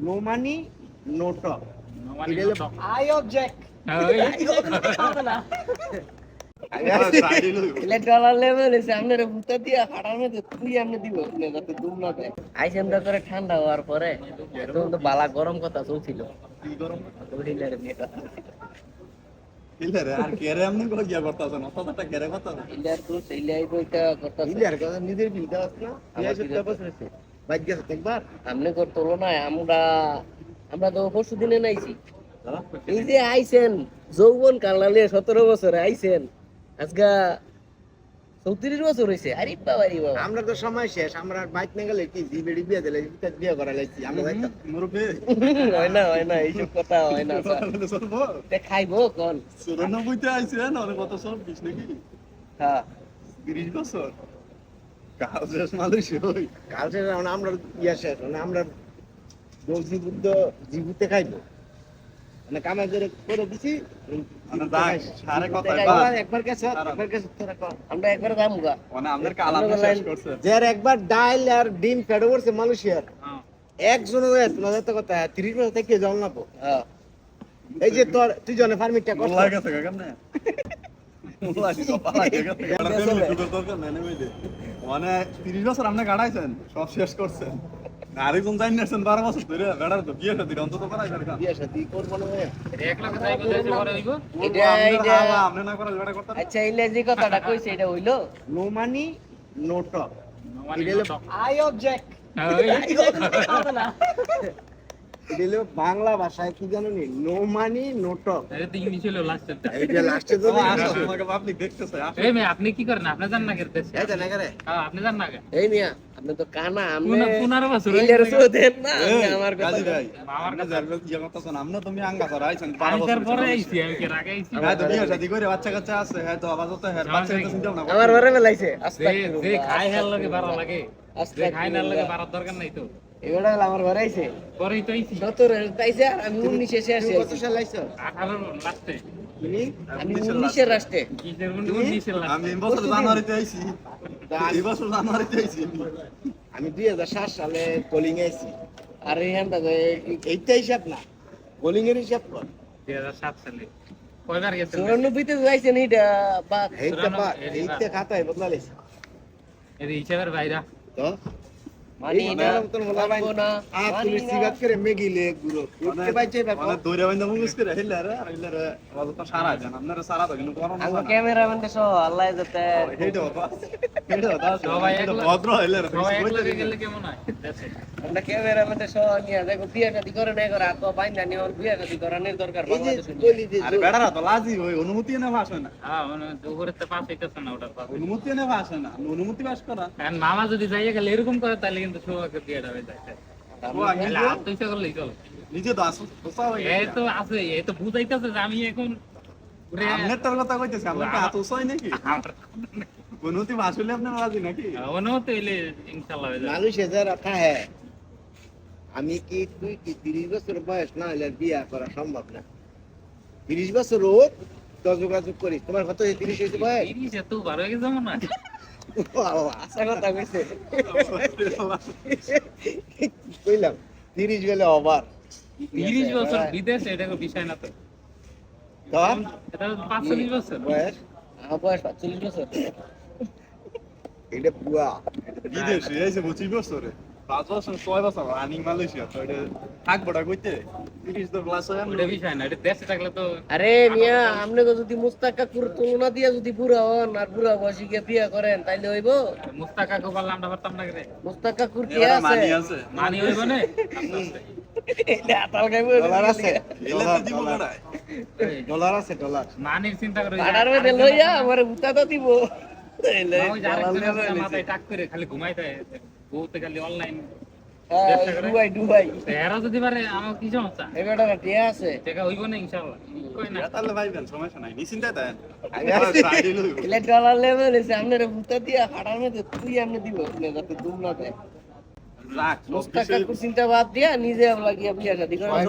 No money no talk No money, no talk. I object ঠান্ডা হওয়ার পরে তখন তো বালা গরম কথা চলছিল নিজের বিল দেওয়াস না বাইক গেছে একবার? আপনি কর তুলনায় আমরা আমরা তো পরশু দিনে নাইছি। এই যে আইছেন যৌবন কালালে সতেরো বছরে আইছেন আজকা চৌত্রিশ বছর হয়েছে আরে বাবা রে বাবা। আমরা তো সময় শেষ আমরা আর বাইক না গেলে কি জিবেড়ি বিয়ে দিলে বিয়ে বিয়ে করা লাগছি আমরা হয় না হয় না এইসব কথা হয় না খাইবো কোন। চুরানব্বইতে আইছেন অনেক কত সব বিশ নাকি? হ্যাঁ। তিরিশ বছর? কাল শেষ মানুষ হই কাল শেষ মানে আমরা ইয়া শেষ মানে আমরা দর্জি বুদ্ধ জিবুতে খাইবো। মানে কামাই করে করে দিছি যাক, সারে কথা দেখাই বাদ। একবার একবার একবার কাছে আমরা একবার দাম গা। আমাদের কাল আপনি শেষ করছেন যার একবার ডাইল আর ডিম ফেটে পড়ছে মানুষের হ্যাঁ। একজন মজার তো কথা তিরিশ বছর থেকে জল না পো। হ্যাঁ। এই যে তোর তুই জনে ফার্মিংটা লাগে দরকার নাই মানে তিরিশ বছর আপনি কাটাইছেন সব শেষ করছেন। আরেকজন জানি নাছেন বারো বছর ধরে বেড়ার তো বিয়ে সাথে অন্তত আপনি না বেড়া করতে আচ্ছা যে কথাটা কইছে এটা হইল no money no talk. I object. এটা হলো বাংলা ভাষায় কি জানো নি নো মানি নো টক এটা তো ইংলিশ হলো last এর টা। এইটা লাস্টে তো তোমাকে আপনি দেখতেছে এই মেয়ে, আপনি কি করেন আপনি জান না কে দেশে? এই তো না করে হ্যাঁ, আপনি জান না এই মিয়া আপনি তো কানা পুনা- পুনার বছর হয়ে ইলের। শো দেন না আমার কথা ভাই আমার কথা- যার ইয়ে করতেছেন আপনি তুমি আঙ্গা করা আইছেন আমি বছর তার পরে আইছি, আমি কি আগে আইছি? হ্যাঁ তো বিয়ে শাদী করে বাচ্চা কাচ্চা আছে হ্যাঁ তো আবার তো হ্যাঁ বাচ্চা কাচ্চা চিন্তা ভাবনা আমার ঘরে যে- আস্তাগফিরুল্লাহ, যে খায় হের লগে বাড়া লাগে, যে খায় না লাগে। বাড়ার দরকার নাই তো। এবারে আমার ঘরে আইছে। পরেই তো আইছি। সতেরো তাইছে আর আমি উনিশে শেষ কত সাল লাইছো 18 last এ। তুমি আমি উনিশের রাষ্ট্রে। আমি বছর জানুয়ারিতে আইছি। এই বছর জানুয়ারিতে আইছি। আমি দুই হাজার সাত সালে বোলিং আইছি। আর তো এই- এইটা হিসাব না। বোলিং এর হিসাব কর। দুই হাজার সাত সালে। চুরানব্বইতে যাইছেন এইটা বা খাতায় হিসাবের বাইরা। তো? না, না। বাস। অনুমতি না। হ্যাঁ, মানে না অনুমতি এনে না অনুমতি ভাষ করা। মামা যদি যাইয়া গেলে এরকম করে তাহলে কিন্তু সৌভাগ্যের বিয়েটা হয়ে যায়। ও আগে তাহলে আর তো ইচ্ছা করলেই চলে। নিজে তো আসো এই তো আছে এই তো বুঝাইতেছে যে আমি এখন ঘুরে কথা কইতেছি আপনার কি হাত উসাই নাকি? অনুমতি ভাষলে আপনার রাজি নাকি? অনুমতি হইলে ইনশাল্লাহ মানুষ এদের রাখা হ্যাঁ আমি কি তুই কি তিরিশ বছর বয়স না হলে বিয়া করা সম্ভব না? তিরিশ বছর হোক যোগাযোগ করিস তোমার কত তিরিশ হয়েছে বয়স? তিরিশ এত বার হয়ে গেছে মনে কইলাম তিরিশ বেলে অবার তিরিশ বছর বিদেশ এটা বিষয় না তো। পাঁচচল্লিশ বছর। বয়স? আমার বয়স পাঁচচল্লিশ বছর। এটা বুয়া বিদেশে এসে বছরে। পাঁচ বছর ছয় বছর রানিং মালয়েশিয়া তো এটা কইতে? বিষয় না এটা দেশে থাকলে তো আরে মিয়া আপনি যদি মুস্তাক কাকুর তুলনা দিয়া যদি বুড়া হন আর বুড়া বয়সী গিয়ে বিয়ে করেন তাইলে হইব? মুস্তাক কাকু পারলে আমরা পারতাম না করে মুস্তাক কাকুর কি আছে? মানি হইব না? খালি ঘুমাইতে হয়। বউতে খালি অনলাইন হ্যাঁ, ডুবাই ডুবাই এরা যদি পারে আমার কি সমস্যা? এই বেটারা আছে। টাকা হইব না ইনশাল্লাহ কই না? তাহলে ভাইবেন সমস্যা নাই নিশ্চিন্তায় দেন। এলে ডলার লেভেল এসে আপনার ভুতা দিয়া মধ্যে তুই আপনি দিব আপনি যাতে দুম না দেয় রাখ চিন্তা বাদ দিয়া নিজে লাগিয়া বিয়া শাদি করেন